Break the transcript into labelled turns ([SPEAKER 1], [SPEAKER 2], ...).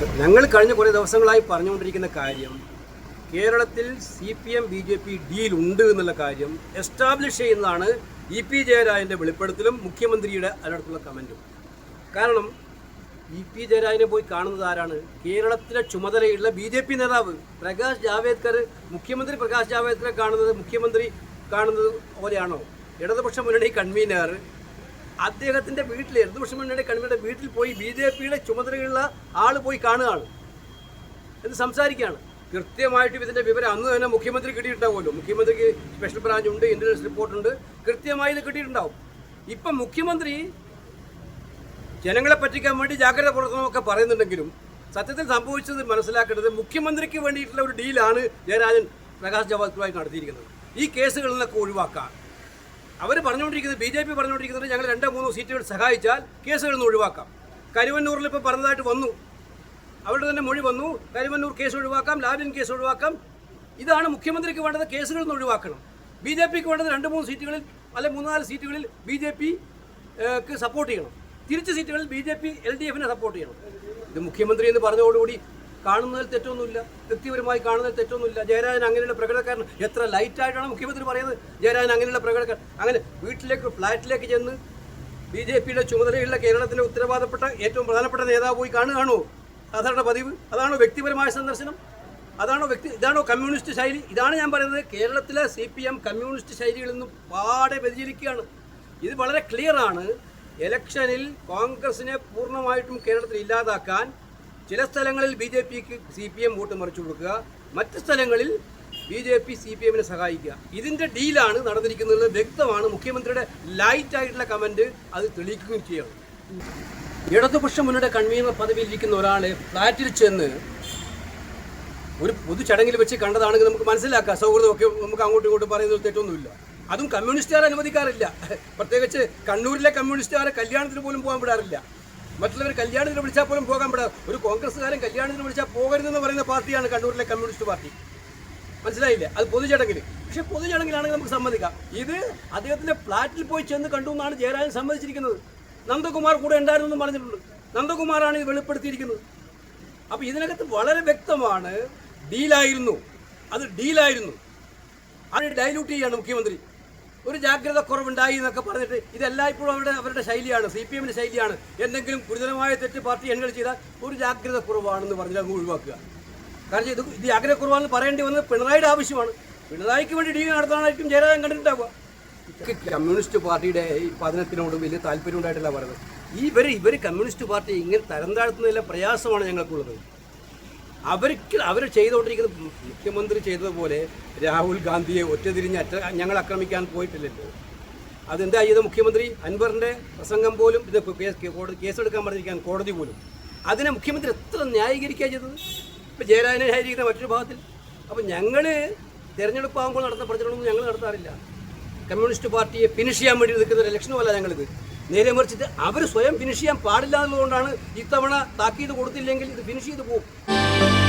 [SPEAKER 1] ഞങ്ങൾ കഴിഞ്ഞ കുറേ ദിവസങ്ങളായി പറഞ്ഞുകൊണ്ടിരിക്കുന്ന കാര്യം കേരളത്തിൽ C P M B J P deal ഉണ്ട് എന്നുള്ള കാര്യം എസ്റ്റാബ്ലിഷ് ചെയ്യുന്നതാണ് ഇ പി ജയരാജന്റെ വെളിപ്പെടുത്തലും മുഖ്യമന്ത്രിയുടെ അതിനടുത്തുള്ള കമന്റും കാരണം ഇ പി ജയരാജനെ പോയി കാണുന്നത് ആരാണ്? കേരളത്തിലെ ചുമതലയുള്ള ബി ജെ പി നേതാവ് പ്രകാശ് ജാവേദ്കർ. മുഖ്യമന്ത്രി പ്രകാശ് ജാവേദ്കറെ കാണുന്നത് മുഖ്യമന്ത്രി കാണുന്നത് പോലെയാണോ? ഇടതുപക്ഷ മുന്നണി കൺവീനർ അദ്ദേഹത്തിന്റെ വീട്ടിൽ ഇടതുപക്ഷ മുന്നണി കൺവീനറുടെ വീട്ടിൽ പോയി ബി ജെ പിയുടെ ചുമതലയുള്ള ആൾ പോയി കാണുകയാണ്. എന്ന് സംസാരിക്കുകയാണ്. കൃത്യമായിട്ട് ഇതിന്റെ വിവരം അന്ന് തന്നെ മുഖ്യമന്ത്രി കിട്ടിയിട്ടുണ്ടാവുമല്ലോ. മുഖ്യമന്ത്രിക്ക് സ്പെഷ്യൽ ബ്രാഞ്ച് ഉണ്ട് ഇന്റലിജൻസ് റിപ്പോർട്ടുണ്ട് കൃത്യമായി ഇത് കിട്ടിയിട്ടുണ്ടാവും. ഇപ്പം മുഖ്യമന്ത്രി ജനങ്ങളെ പറ്റിക്കാൻ വേണ്ടി ജാഗ്രത പുറത്തുനിന്നൊക്കെ പറയുന്നുണ്ടെങ്കിലും സത്യത്തിൽ സംഭവിച്ചത് മനസ്സിലാക്കേണ്ടത് മുഖ്യമന്ത്രിക്ക് വേണ്ടിയിട്ടുള്ള ഒരു ഡീലാണ് ജയരാജൻ പ്രകാശ് ജാവ്ദേക്കറുമായി നടത്തിയിരിക്കുന്നത്. ഈ കേസുകളിൽ നിന്നൊക്കെ അവർ പറഞ്ഞുകൊണ്ടിരിക്കുന്നത് ബി ജെ പി പറഞ്ഞുകൊണ്ടിരിക്കുന്നത് ഞങ്ങൾ രണ്ടോ മൂന്നോ സീറ്റുകൾ സഹായിച്ചാൽ കേസുകളിൽ ഒഴിവാക്കാം. കരുവന്നൂരിൽ ഇപ്പോൾ പറഞ്ഞതായിട്ട് വന്നു. അവരുടെ തന്നെ മൊഴി വന്നു. കരുവന്നൂർ കേസ് ഒഴിവാക്കാം ലാബിൻ കേസ് ഒഴിവാക്കാം. ഇതാണ് മുഖ്യമന്ത്രിക്ക് വേണ്ടത് കേസുകളിൽ ഒഴിവാക്കണം. ബി ജെ പിക്ക് വേണ്ടത് രണ്ട് മൂന്ന് സീറ്റുകളിൽ അല്ലെ മൂന്നാൽ സീറ്റുകളിൽ ബി ജെ പി സപ്പോർട്ട് ചെയ്യണം. തിരിച്ച് സീറ്റുകളിൽ B J P L D എഫിനെ സപ്പോർട്ട് ചെയ്യണം. ഇത് മുഖ്യമന്ത്രി എന്ന് പറഞ്ഞതോടുകൂടി കാണുന്നതിൽ തെറ്റൊന്നുമില്ല. വ്യക്തിപരമായി കാണുന്നതിൽ തെറ്റൊന്നുമില്ല. ജയരാജൻ അങ്ങനെയുള്ള പ്രകടനക്കാരൻ എത്ര ലൈറ്റായിട്ടാണ് മുഖ്യമന്ത്രി പറയുന്നത്? ജയരാജൻ അങ്ങനെയുള്ള പ്രകടനക്കാരൻ അങ്ങനെ വീട്ടിലേക്ക് ഫ്ലാറ്റിലേക്ക് ചെന്ന് ബി ജെ പിയുടെ ചുമതലയുള്ള കേരളത്തിലെ ഉത്തരവാദപ്പെട്ട ഏറ്റവും പ്രധാനപ്പെട്ട നേതാവ് പോയി കാണുകയാണോ? സാധാരണ പതിവ്. അതാണോ വ്യക്തിപരമായ സന്ദർശനം? അതാണോ വ്യക്തി ഇതാണോ കമ്മ്യൂണിസ്റ്റ് ശൈലി? ഇതാണ് ഞാൻ പറയുന്നത്. കേരളത്തിലെ സി പി എം കമ്മ്യൂണിസ്റ്റ് ശൈലികളിൽ നിന്നും പാടെ വ്യതിചലിക്കുകയാണ്. ഇത് വളരെ ക്ലിയറാണ് ഇലക്ഷനിൽ കോൺഗ്രസിനെ പൂർണമായിട്ടും കേരളത്തിൽ ഇല്ലാതാക്കാൻ ചില സ്ഥലങ്ങളിൽ ബി ജെ പിക്ക് സി പി എം വോട്ട് മറിച്ചു കൊടുക്കുക മറ്റ് സ്ഥലങ്ങളിൽ B J P C P എമ്മിനെ സഹായിക്കുക. ഇതിന്റെ ഡീലാണ് നടന്നിരിക്കുന്നത് വ്യക്തമാണ് മുഖ്യമന്ത്രിയുടെ ലൈറ്റ് ആയിട്ടുള്ള കമന്റ് അത് തെളിയിക്കുകയും ചെയ്യണം ഇടതുപക്ഷ മുന്നണിയുടെ കൺവീനർ പദവിയിലിരിക്കുന്ന ഒരാളെ ഫ്ലാറ്റിൽ ചെന്ന് ഒരു പൊതു ചടങ്ങിൽ വെച്ച് കണ്ടതാണെങ്കിൽ നമുക്ക് മനസ്സിലാക്കാം. സൗഹൃദമൊക്കെ നമുക്ക് അങ്ങോട്ടും ഇങ്ങോട്ടും പറയുന്നത് തെറ്റൊന്നുമില്ല. അതും കമ്മ്യൂണിസ്റ്റുകാർ അനുവദിക്കാറില്ല. പ്രത്യേകിച്ച് കണ്ണൂരിലെ കമ്മ്യൂണിസ്റ്റുകാരെ കല്യാണത്തിന് പോലും പോകാൻ വിടാറില്ല. മറ്റുള്ളവർ കല്യാണത്തിന് വിളിച്ചാൽ പോലും പോകാൻ പറ്റാതെ ഒരു കോൺഗ്രസ്സുകാരൻ കല്യാണത്തിന് വിളിച്ചാൽ പോകരുതെന്ന് പറയുന്ന പാർട്ടിയാണ് കണ്ണൂരിലെ കമ്മ്യൂണിസ്റ്റ് പാർട്ടി. മനസ്സിലായില്ലേ? അത് പൊതുചടങ്ങിൽ പക്ഷെ പൊതുചടങ്ങിലാണെങ്കിൽ നമുക്ക് സമ്മതിക്കാം. ഇത് അദ്ദേഹത്തിന്റെ ഫ്ലാറ്റിൽ പോയി ചെന്ന് കണ്ടു എന്നാണ് ജയരാജൻ സമ്മതിച്ചിരിക്കുന്നത്. നന്ദകുമാർ കൂടെ ഉണ്ടായിരുന്നു എന്ന് പറഞ്ഞിട്ടുണ്ട്. നന്ദകുമാറാണ് ഇത് വെളിപ്പെടുത്തിയിരിക്കുന്നത്. അപ്പോൾ ഇതിനകത്ത് വളരെ വ്യക്തമാണ് ഡീലായിരുന്നു. അത് ഡീലായിരുന്നു. അത് ഡൈലൂട്ട് ചെയ്യാണ് മുഖ്യമന്ത്രി. ഒരു ജാഗ്രത കുറവുണ്ടായി എന്നൊക്കെ പറഞ്ഞിട്ട് ഇതെല്ലാം ഇപ്പോഴും അവരുടെ അവരുടെ ശൈലിയാണ് സി പി എമ്മിന്റെ ശൈലിയാണ്. എന്തെങ്കിലും ഗുരുതരമായ തെറ്റ് പാർട്ടി എണ്ണൽ ചെയ്താൽ ഒരു ജാഗ്രത കുറവാണെന്ന് പറഞ്ഞാൽ അങ്ങ് ഒഴിവാക്കുക. കാരണം ഇത് ഇത് ജാഗ്രത കുറവാണെന്ന് പറയേണ്ടി വന്നത് പിണറായിയുടെ ആവശ്യമാണ്. പിണറായിക്ക് വേണ്ടി ഡീൽ നടത്താനായിരിക്കും ജയരാജൻ കണ്ടിട്ടുണ്ടാവുക. കമ്മ്യൂണിസ്റ്റ് പാർട്ടിയുടെ ഈ പതനത്തിനോട് വലിയ താല്പര്യം ഉണ്ടായിട്ടില്ല പറയുന്നത്. ഇവർ ഇവർ കമ്മ്യൂണിസ്റ്റ് പാർട്ടി ഇങ്ങനെ തരം താഴ്ത്തുന്നതിലെ പ്രയാസമാണ് ഞങ്ങൾക്കുള്ളത്. അവർക്ക് അവർ ചെയ്തുകൊണ്ടിരിക്കുന്നത് മുഖ്യമന്ത്രി ചെയ്തതുപോലെ രാഹുൽ ഗാന്ധിയെ ഒറ്റതിരിഞ്ഞ് അറ്റ ഞങ്ങൾ ആക്രമിക്കാൻ പോയിട്ടില്ലല്ലോ അതെന്താ ചെയ്തത് മുഖ്യമന്ത്രി? അൻവറിന്റെ പ്രസംഗം പോലും ഇത് കോടതി കേസെടുക്കാൻ പറഞ്ഞിരിക്കാൻ കോടതി പോലും. അതിനെ മുഖ്യമന്ത്രി എത്ര ന്യായീകരിക്കുക ചെയ്തത്? ഇപ്പം ജയരാജനെ ന്യായീകരിക്കുന്ന മറ്റൊരു ഭാഗത്തിൽ. അപ്പം ഞങ്ങൾ തിരഞ്ഞെടുപ്പാകുമ്പോൾ നടത്തുന്ന പ്രചരണമൊന്നും ഞങ്ങൾ നടത്താറില്ല. കമ്മ്യൂണിസ്റ്റ് പാർട്ടിയെ ഫിനിഷ് ചെയ്യാൻ വേണ്ടി നിൽക്കുന്ന ഒരു ഇലക്ഷനുമല്ല ഞങ്ങളിത്. നേരെ മറിച്ചിട്ട് അവർ സ്വയം ഫിനിഷ് ചെയ്യാൻ പാടില്ല എന്നുള്ളതുകൊണ്ടാണ് ഇത്തവണ താക്കീത് കൊടുത്തില്ലെങ്കിൽ ഇത് ഫിനിഷ് ചെയ്ത് പോകും